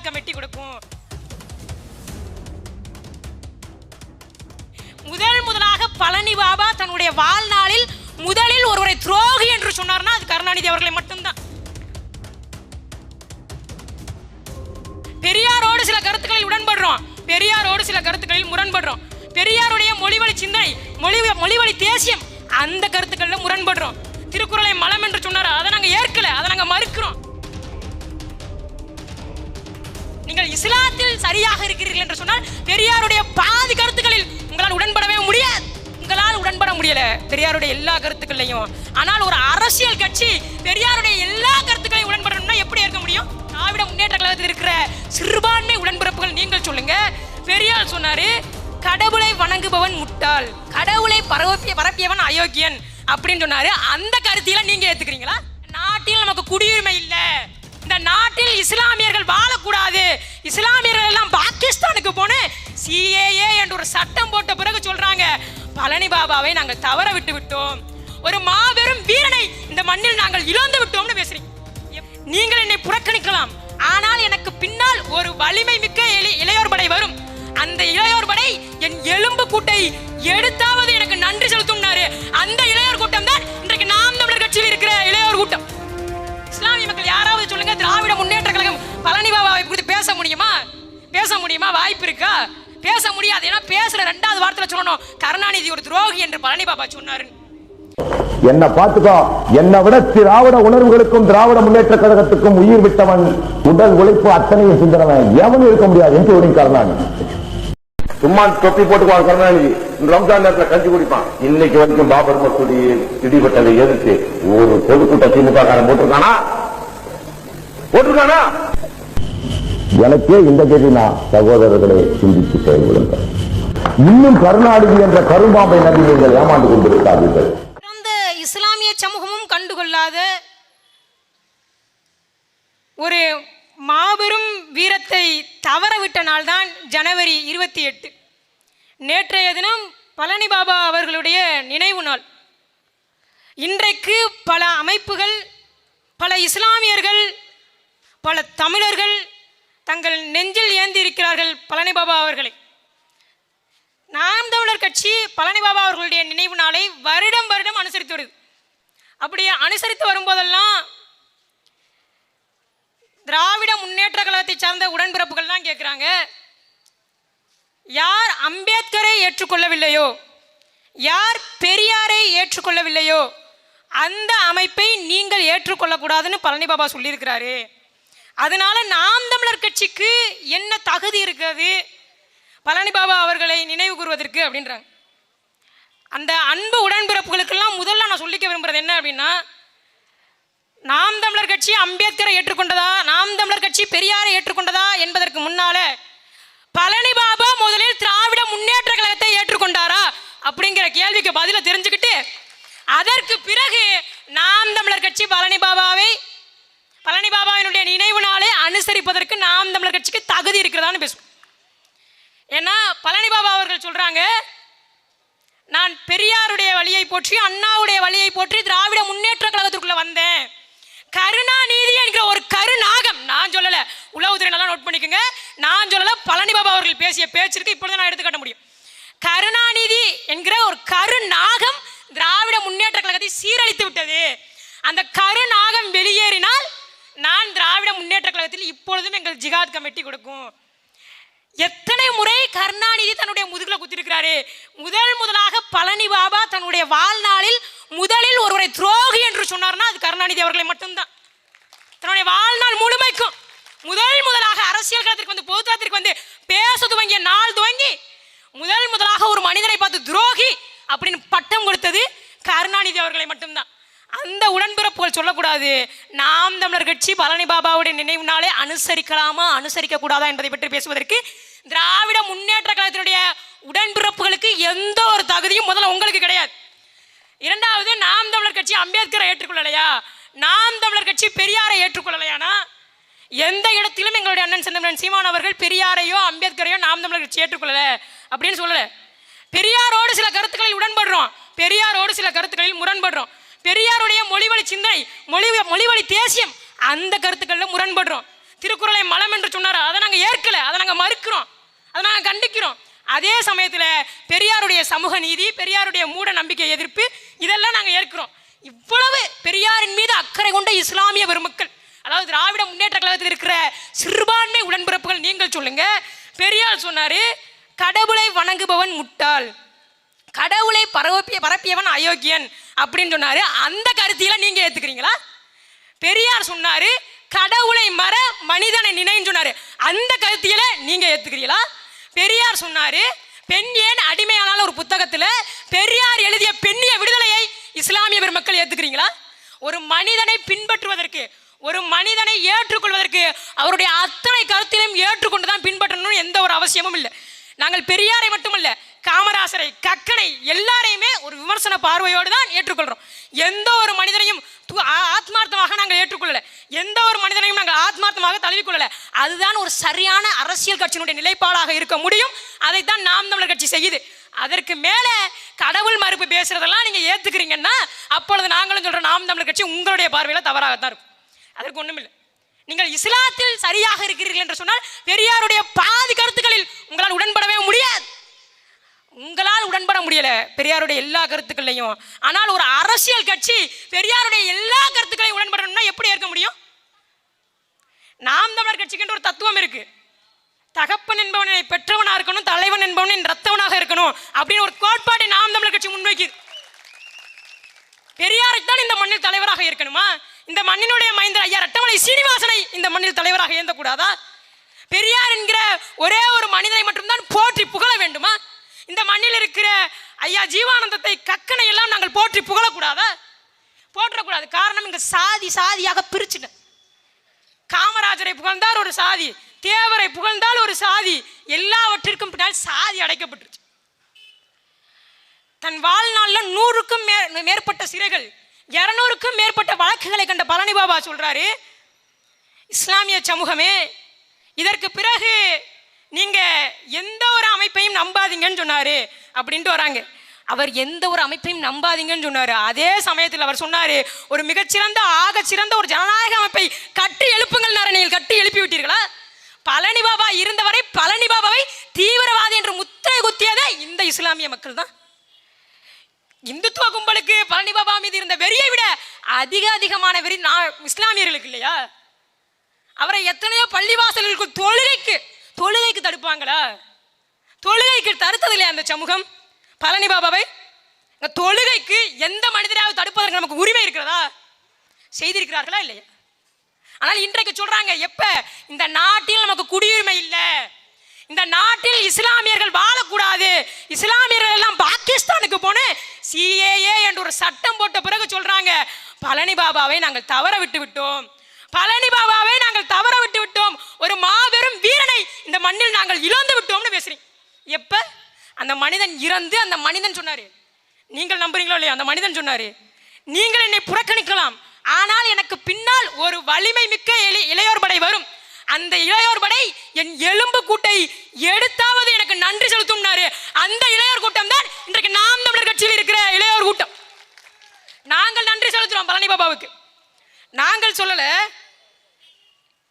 ஜிகாத் committee கொடுக்கும். முதல் முதலாக பழனி பாபா தன்னுடைய வாழ்நாளில் முதலில் ஒருவரை துரோகி என்று சொன்னார்னா அது கருணாநிதி அவர்களை மட்டும்தான். பெரியாரோடு சில கருத்துக்களில் உடன்படுறோம். பெரியாரோடு சில கருத்துக்களில் முரண்படுறோம். பெரியாருடைய மொழிவழி சிந்தனை மொழி மொழிவழி தேசியம் அந்த கருத்துக்கள்ல முரண்படுறோம். திருக்குறளை மலம் என்று சொன்னார்? அதை நாங்க ஏற்கல. அதை நாங்க மறுக்கிறோம். நீங்கள் இஸ்லாத்தில் சரியாக இருக்கிறீர்கள் என்று சொன்னால் பெரியாருடைய பாதி கருத்துக்களில் உங்களால் உடன்படவே முடியாது. உங்களால் உடன்பட முடியல பெரியாருடைய எல்லா கருத்துக்களையும் ஆனால் ஒரு அரசியல் கட்சி பெரியாருடைய எல்லா கருத்துக்களையும் உடன்படணும்னா எப்படி இருக்க முடியும்? திராவிட முன்னேற்ற கழகத்தில் இருக்கிற சிறுபான்மை உடன்பிறப்புகள் நீங்கள் சொல்லுங்க. பெரியார் சொன்னாரு கடவுளை வணங்குபவன் முட்டாள். கடவுளை பரப்பிய பரப்பியவன் அயோக்கியன். அப்படின்னு சொன்னாரு. அந்த கருத்தில நீங்க ஏத்துக்கிறீங்களா? நாட்டில் நமக்கு குடியுரிமை இல்லை. இந்த நாட்டில் இஸ்லாமியர்கள் வாழக்கூடாது. இஸ்லாமியர்கள் எல்லாம் பாகிஸ்தானுக்கு போன சிஏஏ என்று ஒரு சட்டம் போட்ட பிறகு சொல்றாங்க பழனி பாபாவை நாங்கள் தவற விட்டு விட்டோம். ஒரு மாபெரும் வீரனை இந்த மண்ணில் நாங்கள் இழந்து விட்டோம்னு பேசுறீங்க. நீங்கள் என்னை புறக்கணிக்கலாம். ஆனால் எனக்கு பின்னால் ஒரு வலிமை மிக்க இளை- இளையோர் படை வரும். அந்த இளையோர் படை என் எலும்பு கூட்டை எடுத்தாவது எனக்கு நன்றி செலுத்தும்னாரு. அந்த இளையோர் கூட்டம் தான் இன்றைக்கு நாம் தமிழர் கட்சியில் இருக்கிற இளையோர் கூட்டம். இஸ்லாமிய மக்கள் யாராவது சொல்லுங்க திராவிட முன்னேற்ற கழகம் பழனி பாபாவை குறித்து பேச முடியுமா? பேச முடியுமா? வாய்ப்பு இருக்கா? பேச முடியாது. ஏன்னா பேசுற ரெண்டாவது வார்த்தையில சொல்லணும். கருணாநிதி ஒரு துரோகி என்று பழனி பாபா சொன்னாரு. என்ன பார்த்துக்கோ. என்னை விட திராவிட உணர்வுகளுக்கும் திராவிட முன்னேற்ற கழகத்துக்கும் உயிர் விட்டவன் உடல் உழைப்பு அத்தனையும் சிந்தனவன். எவனும் இருக்க முடியாது. என்று கருணாநிதி சும்மா தொப்பி போட்டுக்குவான் கருணாநிதி ரம்ஜான் நேரத்துல கஞ்சி குடிப்பான். இன்னைக்கு வரைக்கும் பாபர் மசூதி இடிபட்டதை எதிர்த்து ஒரு பொதுக்கூட்ட திமுக காரன் போட்டிருக்கானா? போட்டிருக்கானா? எனக்கே இந்த கேள்வி நான் சகோதரர்களை சிந்தித்து செயல்படுங்கள் இன்னும் கருணாநிதி என்ற கரும்பாம்பை நம்பி நீங்கள் ஏமாந்து கொண்டிருக்காதீர்கள். பிறந்த இஸ்லாமிய சமூகமும் கண்டுகொள்ளாத ஒரு மாபெரும் வீரத்தை தவறவிட்ட நாள்தான் ஜனவரி இருபத்தி எட்டு. நேற்றைய தினம் பழனி பாபா அவர்களுடைய நினைவு நாள். இன்றைக்கு பல அமைப்புகள் பல இஸ்லாமியர்கள் பல தமிழர்கள் தங்கள் நெஞ்சில் ஏந்தி இருக்கிறார்கள் பழனி பாபா அவர்களை. நாம் தமிழர் கட்சி பழனி பாபா அவர்களுடைய நினைவு நாளை வருடம் வருடம் அனுசரித்து வருது அப்படி அனுசரித்து வரும்போதெல்லாம் திராவிட முன்னேற்ற கழகத்தை சார்ந்த உடன்பிறப்புகள்லாம் கேட்குறாங்க யார் அம்பேத்கரை ஏற்றுக்கொள்ளவில்லையோ யார் பெரியாரை ஏற்றுக்கொள்ளவில்லையோ அந்த அமைப்பை நீங்கள் ஏற்றுக்கொள்ளக்கூடாதுன்னு பழனி பாபா சொல்லியிருக்கிறாரு. அதனால நாம் தமிழர் கட்சிக்கு என்ன தகுதி இருக்கிறது? பழனி பாபா அவர்களை நினைவு கூறுவதற்கு அப்படின்றாங்க. அந்த அன்பு உடன்பிறப்புகளுக்கெல்லாம் முதல்ல நான் சொல்லிக்க விரும்புறது என்ன அப்படின்னா நாம் தமிழர் கட்சி அம்பேத்கரை ஏற்றுக்கொண்டதா? நாம் தமிழர் கட்சி பெரியாரை ஏற்றுக்கொண்டதா என்பதற்கு முன்னால பழனி பாபா முதலில் திராவிட முன்னேற்ற கழகத்தை ஏற்றுக்கொண்டாரா? அப்படிங்கிற கேள்விக்கு பதில தெரிஞ்சுக்கிட்டு அதற்கு பிறகு நாம் தமிழர் கட்சி பழனி பாபாவை பழனி பாபாவினுடைய நினைவு நாளை அனுசரிப்பதற்கு நாம் தமிழர் கட்சிக்கு தகுதி இருக்கிறதான்னு பேசுவோம். ஏன்னா பழனி பாபா அவர்கள் சொல்றாங்க நான் பெரியாருடைய வழியை போற்றி அண்ணாவுடைய வழியை போற்றி திராவிட முன்னேற்ற கழகத்திற்குள்ள வந்தேன். கருணாநிதி என்கிற ஒரு கருநாகம். நான் சொல்லல. உளவுத்துறை நல்லா நோட் பண்ணிக்கோங்க. நான் சொல்லல பழனி பாபா அவர்கள் பேசிய பேச்சிற்கு இப்பொழுது நான் எடுத்துக்காட்ட முடியும். கருணாநிதி என்கிற ஒரு கருநாகம் திராவிட முன்னேற்ற கழகத்தை சீரழித்து விட்டது. அந்த கருநாகம் வெளியேறினால் நான் திராவிட முன்னேற்ற கழகத்தில் இப்பொழுதும் எங்கள் ஜிகாத் கமிட்டி கொடுக்கும். எத்தனை முறை கருணாநிதி தன்னுடைய முதுகில் குத்திருக்கிறாரு? முதல் முதலாக பழனி பாபா தன்னுடைய வாழ்நாளில் முதலில் ஒருவரை துரோகி என்று சொன்னார்னா அது கருணாநிதி அவர்களை மட்டும்தான். தன்னுடைய வாழ்நாள் முழுமைக்கும் முதல் முதலாக அரசியல் களத்திற்கு வந்து பொதுத்தளத்திற்கு வந்து பேச துவங்கிய நாள் துவங்கி முதல் முதலாக ஒரு மனிதனை பார்த்து துரோகி அப்படின்னு பட்டம் கொடுத்தது கருணாநிதி அவர்களை மட்டும்தான். அந்த உடன்பிறப்புகள் சொல்லக்கூடாது. நாம் தமிழர் கட்சி பழனி பாபாவுடைய நினைவு நாளை அனுசரிக்கலாமா அனுசரிக்க கூடாதா என்பதை பற்றி பேசுவதற்கு திராவிட முன்னேற்ற கழகத்தினுடைய உடன்பிறப்புகளுக்கு எந்த ஒரு தகுதியும் முதல்ல உங்களுக்கு கிடையாது. இரண்டாவது நாம் தமிழர் கட்சி அம்பேத்கரை ஏற்றுக்கொள்ளலையா? நாம் தமிழர் கட்சி பெரியாரை ஏற்றுக்கொள்ளலையானா? எந்த இடத்திலும் எங்களுடைய அண்ணன் செந்தமிழன் சீமான் அவர்கள் பெரியாரையோ அம்பேத்கரையோ நாம் தமிழர் கட்சி ஏற்றுக்கொள்ளல அப்படின்னு சொல்லல. பெரியாரோடு சில கருத்துக்களில் உடன்படுறோம். பெரியாரோடு சில கருத்துக்களில் முரண்படுறோம். பெரியாருடைய மொழிவழி சிந்தனை மொழி மொழிவழி தேசியம் அந்த கருத்துக்களில் முரண்படுறோம். திருக்குறளை மலம் என்று சொன்னார்? அதை நாங்கள் ஏற்கல. அதை நாங்கள் மறுக்கிறோம். அதை நாங்கள் கண்டிக்கிறோம். அதே சமயத்தில் பெரியாருடைய சமூக நீதி பெரியாருடைய மூட நம்பிக்கை எதிர்ப்பு இதெல்லாம் நாங்கள் ஏற்கிறோம். இவ்வளவு பெரியாரின் மீது அக்கறை கொண்ட இஸ்லாமிய பெருமக்கள் அதாவது திராவிட முன்னேற்ற கழகத்தில் இருக்கிற சிறுபான்மை உடன்பிறப்புகள் நீங்கள் சொல்லுங்க. பெரியார் சொன்னாரு கடவுளை வணங்குபவன் முட்டாள். கடவுளை பரப்பிய பரப்பியவன் அயோக்கியன். அப்படின்னு சொன்னாரு. அந்த கருத்தில நீங்க ஏத்துக்கிறீங்களா? பெரியார் சொன்னாரு கடவுளை மற மனிதனை நினைன்னு சொன்னாரு. அந்த கருத்தியில நீங்க ஏத்துக்கிறீங்களா? பெரியார் சொன்னாரு பெண் ஏன் அடிமையானால ஒரு புத்தகத்துல பெரியார் எழுதிய பெண்ணிய விடுதலையை இஸ்லாமிய பெருமக்கள் ஏத்துக்கிறீங்களா? ஒரு மனிதனை பின்பற்றுவதற்கு ஒரு மனிதனை ஏற்றுக்கொள்வதற்கு அவருடைய அத்தனை கருத்திலையும் ஏற்றுக்கொண்டு தான் பின்பற்றணும்னு எந்த ஒரு அவசியமும் இல்லை. நாங்கள் பெரியாரை மட்டுமல்ல காமராசரை கக்கனை எல்லாரையுமே ஒரு விமர்சன பார்வையோடு தான் ஏற்றுக்கொள்கிறோம் எந்த ஒரு மனிதனையும் ஆத்மார்த்தமாக நாங்கள் ஏற்றுக்கொள்ளல. எந்த ஒரு மனிதனையும் நாங்கள் ஆத்மார்த்தமாக தழுவிக்கொள்ளல. அதுதான் ஒரு சரியான அரசியல் கட்சியினுடைய நிலைப்பாடாக இருக்க முடியும். அதைத்தான் நாம் தமிழர் கட்சி செய்யுது. அதற்கு மேலே கடவுள் மறுப்பு பேசுறதெல்லாம் நீங்கள் ஏற்றுக்கிறீங்கன்னா அப்பொழுது நாங்களும் சொல்கிற நாம் தமிழர் கட்சி உங்களுடைய பார்வையில் தவறாகத்தான் இருக்கும். அதற்கு ஒன்றுமில்லை நீங்கள் இஸ்லாத்தில் சரியாக இருக்கிறீர்கள் என்று சொன்னால் பெரியாருடைய பாதி கருத்துக்களில் உங்களால் உடன்படவே முடியாது. உங்களால் உடன்பட முடியலை பெரியாருடைய எல்லா கருத்துக்களையும் ஆனால் ஒரு அரசியல் கட்சி பெரியாருடைய எல்லா கருத்துக்களையும் உடன்படணும்னா எப்படி இருக்க முடியும்? நாம் தமிழர் கட்சிக்கு ஒரு தத்துவம் இருக்குது தகப்பன் என்பவனை பெற்றவனாக இருக்கணும் தலைவன் என்பவன் என் ரத்தவனாக இருக்கணும் அப்படின்னு ஒரு கோட்பாட்டை நாம் தமிழர் கட்சி முன்வைக்குது பெரியாரைத்தான் இந்த மண்ணில் தலைவராக இருக்கணுமா? இந்த மண்ணினுடைய மைந்தர் ஐயா ரட்டமலை சீனிவாசனை இந்த மண்ணில் தலைவராக ஏந்தக்கூடாதா? பெரியார் என்கிற ஒரே ஒரு மனிதனை மட்டும்தான் போற்றி புகழ வேண்டுமா? இந்த மண்ணில் இருக்கிற ஐயா ஜீவானந்தத்தை கக்கனை எல்லாம் நாங்கள் போற்றி புகழக்கூடாதா? போற்றக்கூடாது. காரணம் இங்க சாதி சாதியாக பிரிச்சுட்டேன். காமராஜரை புகழ்ந்தார் ஒரு சாதி. தேவரை புகழ்ந்தால் ஒரு சாதி. எல்லாவற்றிற்கும் பின்னால் சாதி அடைக்கப்பட்டுருச்சு. தன் வாழ்நாளில் நூறுக்கும் மே மேற்பட்ட சிறைகள் இரநூறுக்கும் மேற்பட்ட வழக்குகளை கண்ட பழனி பாபா சொல்றாரு இஸ்லாமிய சமூகமே இதற்கு பிறகு நீங்க எந்த ஒரு அமைப்பையும் நம்பாதீங்கன்னு சொன்னாரு அப்படின்ட்டு வராங்க. அவர் எந்த ஒரு அமைப்பையும் நம்பாதீங்கன்னு சொன்னார். அதே சமயத்தில் அவர் சொன்னார் ஒரு மிகச்சிறந்த ஆகச்சிறந்த ஒரு ஜனநாயக அமைப்பை கட்டி எழுப்புங்கள் நீங்கள் கட்டி எழுப்பி விட்டீர்களா? பழனி பாபா இருந்தவரை பழனி பாபாவை தீவிரவாதி என்று முத்திரை குத்தியதே இந்த இஸ்லாமிய மக்கள் தான் இந்துத்துவ கும்பலுக்கு பழனி பாபா மீது இருந்த வெறியை விட அதிக அதிகமான வெறி நான் இஸ்லாமியர்களுக்கு இல்லையா? அவரை எத்தனையோ பள்ளிவாசல்களுக்கு தொழுகைக்கு தொழுகைக்கு தடுப்பாங்களா? தொழுகைக்கு தடுத்தது இல்லையா அந்த சமூகம்? பழனி பாபாவை இந்த தொழுகைக்கு எந்த மனிதராவது தடுப்பதற்கு நமக்கு உரிமை இருக்கிறதா? செய்திருக்கிறார்களா இல்லையா? ஆனால் இன்றைக்கு சொல்றாங்க எப்ப? இந்த நாட்டில் நமக்கு குடியுரிமை இல்லை. இந்த நாட்டில் இஸ்லாமியர்கள் வாழக்கூடாது. இஸ்லாமியர்கள் எல்லாம் பாகிஸ்தானுக்கு போன சிஏஏ என்று ஒரு சட்டம் போட்ட பிறகு சொல்றாங்க பழனி பாபாவை நாங்கள் தவற விட்டு விட்டோம். பழனி பாபாவை நாங்கள் தவற விட்டு விட்டோம். ஒரு மாபெரும் வீரனை இந்த மண்ணில் நாங்கள் இழந்து விட்டோம்னு பேசுறீங்க. எப்ப? அந்த மனிதன் இறந்து அந்த மனிதன் சொன்னாரு. நீங்கள் நம்புறீங்களோ இல்லையா? அந்த மனிதன் சொன்னாரு. நீங்கள் என்னை புறக்கணிக்கலாம். ஆனால் எனக்கு பின்னால் ஒரு வலிமை மிக்க இளை- இளையோர் படை வரும். அந்த இளையோர் படை என் எலும்பு கூட்டை எடுத்தாவது எனக்கு நன்றி செலுத்தும்னாரு. அந்த இளையோர் கூட்டம் தான் இன்றைக்கு நாம் தமிழர் கட்சியில் இருக்கிற இளையோர் கூட்டம். நாங்கள் நன்றி செலுத்துறோம் பழனி பாபாவுக்கு. நாங்கள் சொல்லல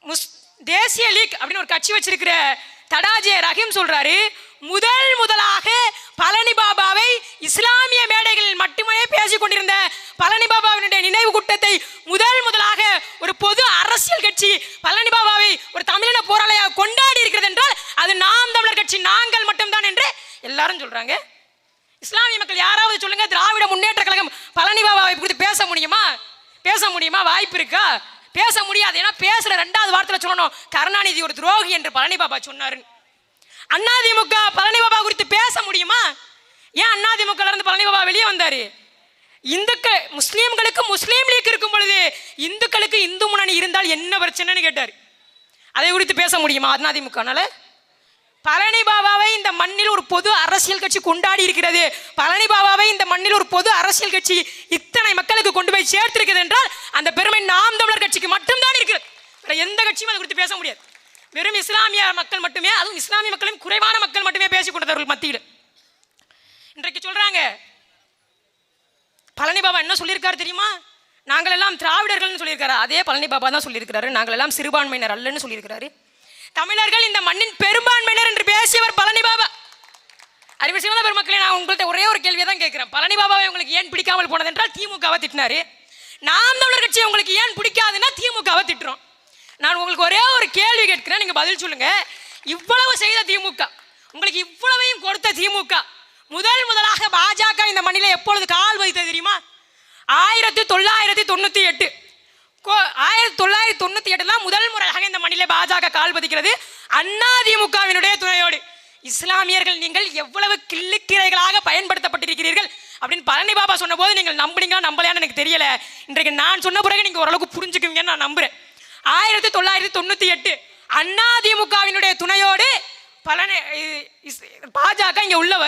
முஸ் தேசிய லீக் அப்படின்னு ஒரு கட்சி வச்சிருக்கிற தடாஜே ரஹீம் சொல்றாரு முதல் முதலாக பழனி பாபாவை இஸ்லாமிய மேடைகளில் மட்டுமே பேசிக் கொண்டிருந்த பழனி பாபாவினுடைய நினைவு கூட்டத்தை முதல் முதலாக ஒரு பொது அரசியல் கட்சி பழனி பாபாவை ஒரு தமிழின போராளியாக கொண்டாடி இருக்கிறது என்றால் அது நாம் தமிழர் கட்சி நாங்கள் மட்டும்தான் என்று எல்லாரும் சொல்றாங்க. இஸ்லாமிய மக்கள் யாராவது சொல்லுங்க திராவிட முன்னேற்ற கழகம் பழனி பாபாவை குறித்து பேச முடியுமா? பேச முடியுமா? வாய்ப்பு இருக்கா? பேச முடியாது. ஏன்னா பேசுற ரெண்டாவது வார்த்தையில் சொல்லணும். கருணாநிதி ஒரு துரோகி என்று பழனி பாபா சொன்னாரு அண்ணாதிமுக பழனி பாபா குறித்து பேச முடியுமா? ஏன் அண்ணாதிமுக இருந்து பழனி பாபா வெளியே வந்தாரு? இந்துக்கள் முஸ்லீம்களுக்கு முஸ்லீம் லீக் இருக்கும் பொழுது இந்துக்களுக்கு இந்து முன்னணி இருந்தால் என்ன பிரச்சனைன்னு கேட்டார். அதை குறித்து பேச முடியுமா அதிமுகனால பழனி பாபாவை இந்த மண்ணில் ஒரு பொது அரசியல் கட்சி கொண்டாடி இருக்கிறது. பழனி பாபாவை இந்த மண்ணில் ஒரு பொது அரசியல் கட்சி இத்தனை மக்களுக்கு கொண்டு போய் சேர்த்திருக்கிறது என்றால் அந்த பெருமை நாம் தமிழர் கட்சிக்கு மட்டும்தான் இருக்கிறது. வேற எந்த கட்சியும் அதை குறித்து பேச முடியாது. வெறும் இஸ்லாமிய மக்கள் மட்டுமே அதுவும் இஸ்லாமிய மக்களும் குறைவான மக்கள் மட்டுமே பேசிக் கொண்டவர்கள் மத்தியில். இன்றைக்கு சொல்றாங்க பழனி பாபா என்ன சொல்லியிருக்காரு தெரியுமா? நாங்கள் எல்லாம் திராவிடர்கள்னு சொல்லியிருக்காரு. அதே பழனி பாபா தான் சொல்லியிருக்கிறாரு. நாங்கள் எல்லாம் சிறுபான்மையினர் அல்லன்னு சொல்லியிருக்கிறாரு. தமிழர்கள் இந்த மண்ணின் பெரும்பான்மையினர் என்று பேசியவர் பழனி பாபா. அறிவு சிவந்த பெருமக்களே நான் உங்கள்கிட்ட ஒரே ஒரு கேள்வியை தான் கேட்குறேன். பழனி பாபாவை உங்களுக்கு ஏன் பிடிக்காமல் போனது என்றால் திமுகவை திட்டினாரு. நாம் தமிழர் கட்சி உங்களுக்கு ஏன் பிடிக்காதுன்னா திமுகவை திட்டுறோம். நான் உங்களுக்கு ஒரே ஒரு கேள்வி கேட்கிறேன். நீங்க பதில் சொல்லுங்க. இவ்வளவு செய்த திமுக உங்களுக்கு இவ்வளவையும் கொடுத்த திமுக முதல் முதலாக பாஜக இந்த மண்ணில எப்பொழுது கால் வைத்தது தெரியுமா? ஆயிரத்தி தொள்ளாயிரத்தி தொண்ணூற்றி எட்டு. கோ- ஆயிரத்தி தொள்ளாயிரத்தி எட்டு தான் முதல் முறையாக இந்த மண்ணிலே பாஜக கால் பதிக்கிறது. அண்ணா திமுகவினுடைய துணையோடு. இஸ்லாமியர்கள் நீங்கள் எவ்வளவு கிள்ளுக்கிரைகளாக பயன்படுத்தப்பட்டிருக்கிறீர்கள் அப்படின்னு பழனி பாபா சொன்னபோது நீங்கள் நம்புனீங்களா நம்பலையான்னு எனக்கு தெரியல. இன்றைக்கு நான் சொன்ன பிறகு நீங்கள் ஓரளவுக்கு புரிஞ்சுக்குவீங்கன்னு நான் நம்புறேன். ஆயிரத்தி தொள்ளாயிரத்தி தொண்ணூற்றி எட்டு. அண்ணா திமுகவினுடைய துணையோடு பழனி பாஜக இங்கே உள்ள வருது.